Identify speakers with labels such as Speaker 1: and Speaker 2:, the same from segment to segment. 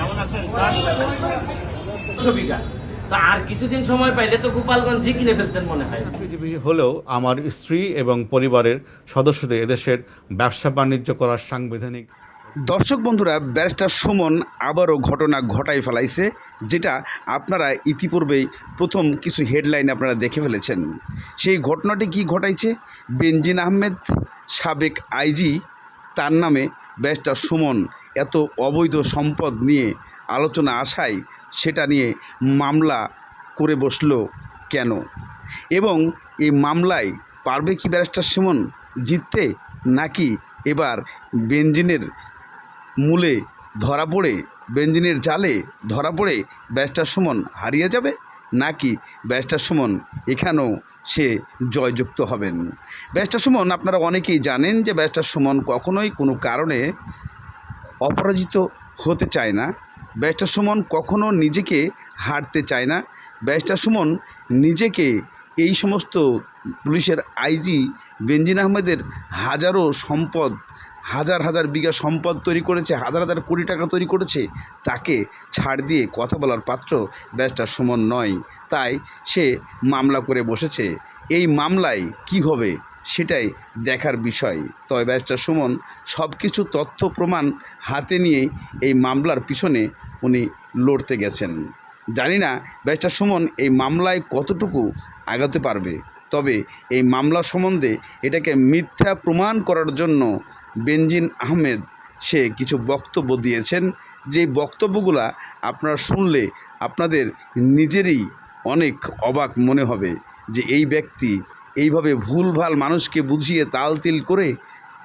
Speaker 1: কেমন আছেন স্যার? তা আর কিছুদিন সময় পাইলে তো গোপালগঞ্জ কিনে ফেলতেন মনে হয়।
Speaker 2: হলেও আমার স্ত্রী এবং পরিবারের সদস্যদের এদেশের ব্যবসা বাণিজ্য করার সাংবিধানিক
Speaker 3: দর্শক বন্ধুরা ব্যারিস্টার সুমন আবারও ঘটনা ঘটাই ফেলাইছে যেটা আপনারা ইতিপূর্বেই প্রথম কিছু হেডলাইন আপনারা দেখে ফেলেছেন। সেই ঘটনাটি কি ঘটাইছে? বেনজিন আহমেদ সাবেক আইজি তার নামে ব্যারিস্টার সুমন এত অবৈধ সম্পদ নিয়ে আলোচনা আসায় সেটা নিয়ে মামলা করে বসল কেন? এবং এই মামলায় পারবে কি ব্যারিস্টার সুমন? জিততে নাকি এবার বেঞ্জিনের মূলে ধরা পড়ে বেঞ্জিনের জালে ধরা পড়ে ব্যারিস্টার সুমন হারিয়ে যাবে? নাকি ব্যারিস্টার সুমন এখানেও সে জয়যুক্ত হবেন? ব্যারিস্টার সুমন, আপনারা অনেকেই জানেন যে ব্যারিস্টার সুমন কখনোই কোনো কারণে অপরাজিত হতে চায় না। ব্যারিস্টার সুমন কখনও নিজেকে হারতে চায় না। ব্যারিস্টার সুমন নিজেকে এই সমস্ত পুলিশের আইজি বেঞ্জিন আহমেদের হাজারো সম্পদ, হাজার হাজার বিঘা সম্পদ তৈরি করেছে, হাজার হাজার কোটি টাকা তৈরি করেছে, তাকে ছাড় দিয়ে কথা বলার পাত্র ব্যারিস্টার সুমন নয়। তাই সে মামলা করে বসেছে। এই মামলায় কি হবে? সেটাই দেখার বিষয়। তবে ব্যারিস্টার সুমন সব কিছু তথ্য প্রমাণ হাতে নিয়ে এই মামলার পিছনে উনি লড়তে গেছেন। জানি না ব্যারিস্টার সুমন এই মামলায় কতটুকু আগাতে পারবে, তবে এই মামলা সম্বন্ধে এটাকে মিথ্যা প্রমাণ করার জন্য বেনজিন আহমেদ সে কিছু বক্তব্য দিয়েছেন। যে বক্তব্যগুলা আপনারা শুনলে আপনাদের নিজেরই অনেক অবাক মনে হবে যে এই ব্যক্তি এইভাবে ভুলভাল মানুষকে বুঝিয়ে তাল তিল করে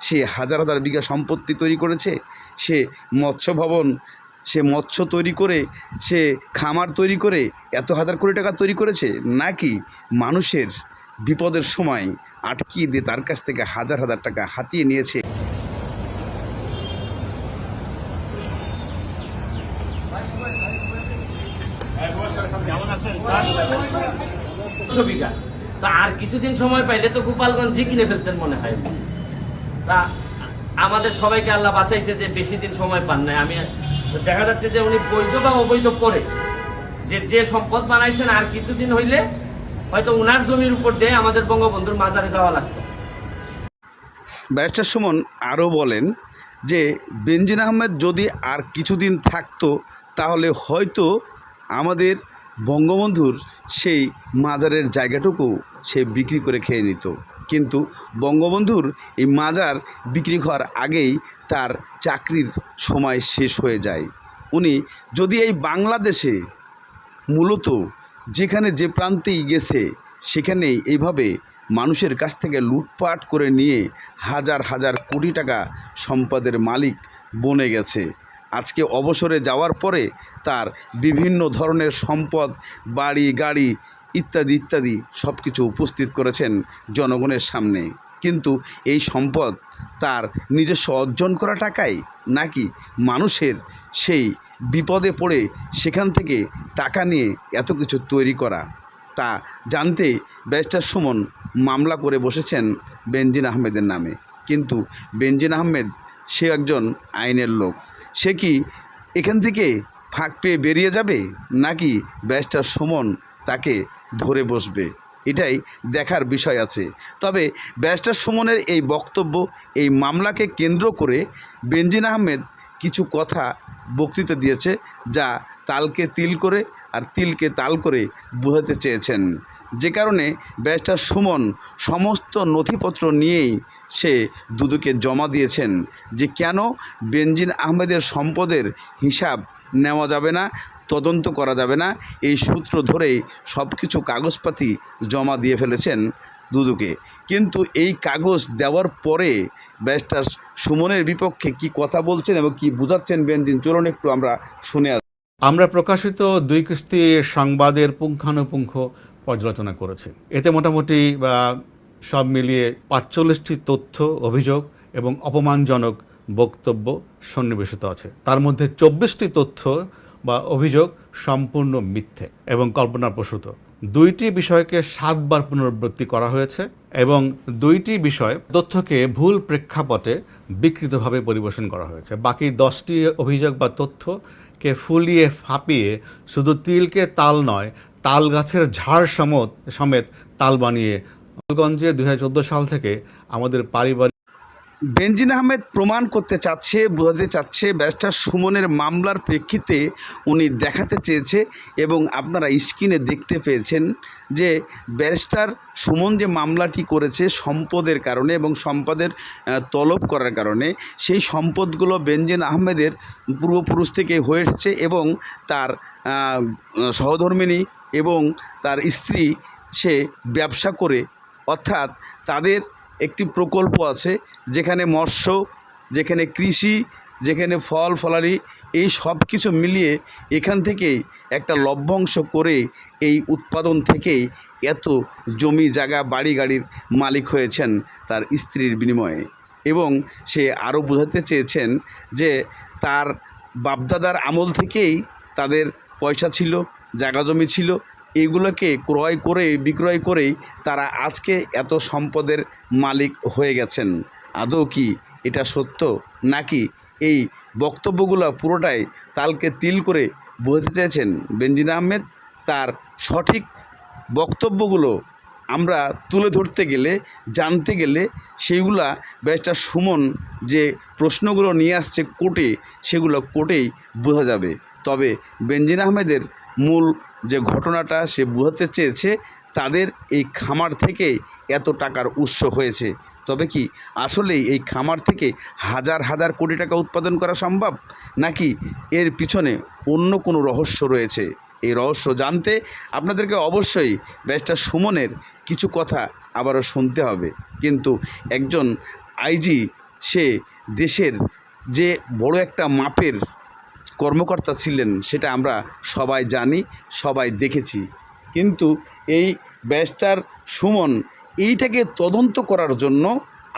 Speaker 3: সে হাজার হাজার বিঘা সম্পত্তি তৈরি করেছে সে মৎস্য ভবন সে মৎস্য তৈরি করে সে খামার তৈরি করে এত হাজার কোটি টাকা তৈরি করেছে নাকি মানুষের বিপদের সময় আটকিয়ে দিয়ে তার কাছ থেকে হাজার হাজার টাকা হাতিয়ে নিয়েছে?
Speaker 1: কেমন তা আর কিছুদিন সময় পাইলে তো গোপালগঞ্জ কিনে ফেলতেন মনে হয়। তা আমাদের সবাইকে আল্লাহ বাঁচাইছে যে বেশি দিন সময় পান নাই। আমি দেখা যাচ্ছে যে উনি বৈধ বা অবৈধ করে যে যে সম্পদ বানাইছেন আর কিছুদিন হইলে হয়তো উনার জমির উপর দিয়ে আমাদের বঙ্গবন্ধুর মাজারে যাওয়া লাগতো।
Speaker 3: ব্যারিস্টার সুমন আরও বলেন যে, বেনজিন আহমেদ যদি আর কিছুদিন থাকতো, তাহলে হয়তো আমাদের বঙ্গবন্ধুর সেই মাজারের জায়গাটুকু সে বিক্রি করে খেয়ে নিত। কিন্তু বঙ্গবন্ধুর এই মাজার বিক্রি হওয়ার আগেই তার চাকরির সময় শেষ হয়ে যায়। উনি যদি এই বাংলাদেশে মূলত যেখানে যে প্রান্তেই গেছে, সেখানেই এইভাবে মানুষের কাছ থেকে লুটপাট করে নিয়ে হাজার হাজার কোটি টাকা সম্পদের মালিক বনে গেছে। আজকে অবসরে যাওয়ার পরে তার বিভিন্ন ধরনের সম্পদ, বাড়ি, গাড়ি ইত্যাদি ইত্যাদি সব কিছু উপস্থিত করেছেন জনগণের সামনে। কিন্তু এই সম্পদ তার নিজস্ব অর্জন করা টাকাই নাকি মানুষের সেই বিপদে পড়ে সেখান থেকে টাকা নিয়ে এত কিছু তৈরি করা? তা জানতে ব্যারিস্টার সুমন মামলা করে বসেছেন বেনজিন আহমেদের নামে। কিন্তু বেনজিন আহমেদ সে একজন আইনের লোক। সে কি এখান থেকে ফাঁক পেয়ে বেরিয়ে যাবে? নাকি ব্যারিস্টার সুমন তাকে ধরে বসবে? এটাই দেখার বিষয় আছে। তবে ব্যারিস্টার সুমনের এই বক্তব্য, এই মামলাকে কেন্দ্র করে বেনজিন আহমেদ কিছু কথা বক্তৃতা দিয়েছে, যা তালকে তিল করে আর তিলকে তাল করে বোঝাতে চেয়েছেন। যে কারণে ব্যারিস্টার সুমন সমস্ত নথিপত্র নিয়েই সে দুদুকে জমা দিয়েছেন যে কেন বেনজিন আহমেদের সম্পদের হিসাব নেওয়া যাবে না, তদন্ত করা যাবে না, এই সূত্র ধরেই সব কিছু কাগজপাতি জমা দিয়ে ফেলেছেন দুদুকে। কিন্তু এই কাগজ দেওয়ার পরে ব্যারিস্টার সুমনের বিপক্ষে কি কথা বলছেন এবং কি বোঝাচ্ছেন বেনজিন? চলুন একটু আমরা শুনে
Speaker 2: আমরা প্রকাশিত দুই কিস্তি সংবাদের পুঙ্খানুপুঙ্খ পর্যালোচনা করেছি। এতে মোটামুটি বা সব মিলিয়ে পাঁচচল্লিশটি তথ্য, অভিযোগ এবং অপমানজনক বক্তব্য সন্নিবেশিত আছে। তার মধ্যে চব্বিশটি তথ্য বা অভিযোগ সম্পূর্ণ মিথ্যে এবং কল্পনাপ্রসূত। দুইটি বিষয়কে সাতবার পুনরাবৃত্তি করা হয়েছে এবং দুইটি বিষয় তথ্যকে ভুল প্রেক্ষাপটে বিকৃতভাবে পরিবেশন করা হয়েছে। বাকি দশটি অভিযোগ বা তথ্যকে ফুলিয়ে ফাঁপিয়ে শুধু তিলকে তাল নয় তাল গাছের ঝাড় সমত সমেত তাল বানিয়ে গোপালগঞ্জে দুই সাল থেকে আমাদের পারিবারিক
Speaker 3: বেনজিন আহমেদ প্রমাণ করতে চাচ্ছে বোঝাতে চাচ্ছে ব্যারিস্টার সুমনের মামলার প্রেক্ষিতে উনি দেখাতে চেয়েছে এবং আপনারা স্ক্রিনে দেখতে পেয়েছেন যে ব্যারিস্টার সুমন যে মামলাটি করেছে সম্পদের কারণে এবং সম্পদের তলব করার কারণে সেই সম্পদগুলো বেনজিন আহমেদের পূর্বপুরুষ থেকে হয়ে এসেছে এবং তার আহ, সহধর্মিণী এবং তার স্ত্রী সে ব্যবসা করে অর্থাৎ তাদের একটি প্রকল্প আছে যেখানে মৎস্য, যেখানে কৃষি, যেখানে ফল ফলারি এই সব কিছু মিলিয়ে এখান থেকেই একটা লভ্যাংশ করে এই উৎপাদন থেকেই এত জমি, জায়গা, বাড়ি, গাড়ির মালিক হয়েছেন তার স্ত্রীর বিনিময়ে। এবং সে আরও বোঝাতে চেয়েছেন যে তার বাপদাদার আমল থেকেই তাদের পয়সা ছিল, জায়গা জমি ছিল এগুলোকে ক্রয় করে বিক্রয় করেই তারা আজকে এত সম্পদের মালিক হয়ে গেছেন। আদৌ কি এটা সত্য? নাকি এই বক্তব্যগুলো পুরোটাই তালকে তিল করে বোঝাতে চেয়েছেন বেনজিন আহমেদ? তার সঠিক বক্তব্যগুলো আমরা তুলে ধরতে গেলে, জানতে গেলে সেইগুলা ব্যারিস্টার সুমন যে প্রশ্নগুলো নিয়ে আসছে কোর্টে, সেগুলো কোর্টেই বোঝা যাবে। তবে বেনজিন আহমেদের মূল যে ঘটনাটা সে বোঝাতে চেয়েছে, তাদের এই খামার থেকে এত টাকার উৎস হয়েছে। তবে কি আসলেই এই খামার থেকে হাজার হাজার কোটি টাকা উৎপাদন করা সম্ভব? নাকি এর পিছনে অন্য কোনো রহস্য রয়েছে? এই রহস্য জানতে আপনাদেরকে অবশ্যই ব্যারিস্টার সুমনের কিছু কথা আবারও শুনতে হবে। কিন্তু একজন আইজি সে দেশের যে বড় একটা মাপের কর্মকর্তা ছিলেন, সেটা আমরা সবাই জানি, সবাই দেখেছি। কিন্তু এই ব্যারিস্টার সুমন এইটাকে তদন্ত করার জন্য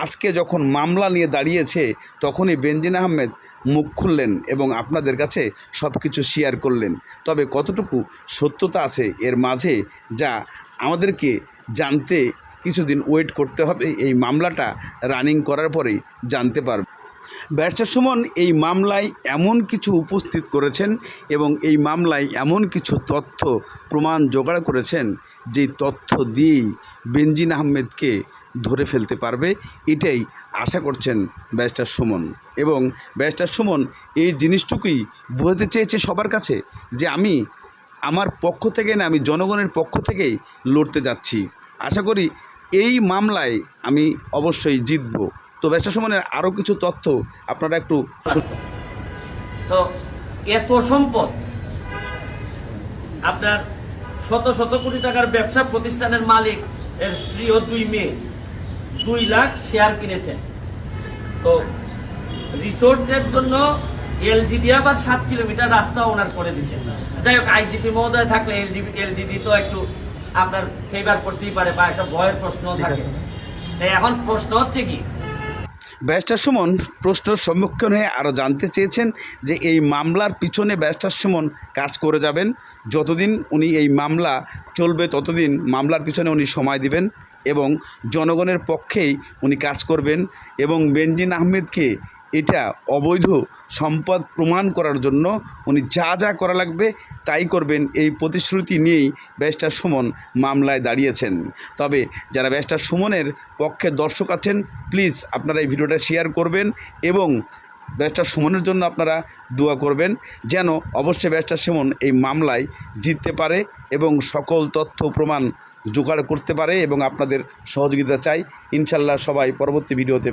Speaker 3: আজকে যখন মামলা নিয়ে দাঁড়িয়েছে, তখনই বেনজিন আহমেদ মুখ খুললেন এবং আপনাদের কাছে সব কিছু শেয়ার করলেন। তবে কতটুকু সত্যতা আছে এর মাঝে, যা আমাদেরকে জানতে কিছুদিন ওয়েট করতে হবে, এই মামলাটা রানিং করার পরেই জানতে পারবে। ব্যারিস্টার সুমন, এই মামলায় এমন কিছু উপস্থিত করেছেন এবং এই মামলায় এমন কিছু তথ্য প্রমাণ জোগাড় করেছেন যে তথ্য দিয়েই বেনজিন আহমেদকে ধরে ফেলতে পারবে, এটাই আশা করছেন ব্যারিস্টার সুমন। এবং ব্যারিস্টার সুমন, এই জিনিসটুকুই বোঝাতে চেয়েছে সবার কাছে যে আমি আমার পক্ষ থেকে না, আমি জনগণের পক্ষ থেকেই লড়তে যাচ্ছি। আশা করি এই মামলায় আমি অবশ্যই জিতব। তো ব্যবসা সমানের আরও কিছু তথ্য আপনারা একটু
Speaker 1: তো এত সম্পদ আপনার শত শত কোটি টাকার ব্যবসা প্রতিষ্ঠানের মালিক এর স্ত্রী ও দুই মেয়ে দুই লাখ শেয়ার কিনেছেন। তো রিসোর্টের জন্য এলজিডি আবার সাত কিলোমিটার রাস্তা ওনার করে দিচ্ছেন যাই হোক আইজিপি মহোদয় থাকলে এলজিবি এলজিডি তো একটু আপনার ফেভার করতেই পারে বা একটা ভয়ের প্রশ্ন থাকে। এখন প্রশ্ন হচ্ছে কি?
Speaker 3: ব্যারিস্টার সুমন প্রশ্নের সম্মুখীন হয়ে আরও জানতে চেয়েছেন যে এই মামলার পিছনে ব্যারিস্টার সুমন কাজ করে যাবেন। যতদিন উনি এই মামলা চলবে, ততদিন মামলার পিছনে উনি সময় দিবেন এবং জনগণের পক্ষেই উনি কাজ করবেন এবং বেনজিন আহমেদকে এটা অবৈধ সম্পদ প্রমাণ করার জন্য উনি যা যা করা লাগবে তাই করবেন। এই প্রতিশ্রুতি নিয়েই ব্যারিস্টার সুমন মামলায় দাঁড়িয়েছেন। তবে যারা ব্যারিস্টার সুমনের পক্ষে দর্শক আছেন প্লিজ আপনারা এই ভিডিওটা শেয়ার করবেন এবং ব্যারিস্টার সুমনের জন্য আপনারা দোয়া করবেন যেন অবশ্যই ব্যারিস্টার সুমন এই মামলায় জিততে পারে এবং সকল তথ্য প্রমাণ জোগাড় করতে পারে এবং আপনাদের সহযোগিতা চাই। ইনশাল্লাহ সবাই পরবর্তী ভিডিওতে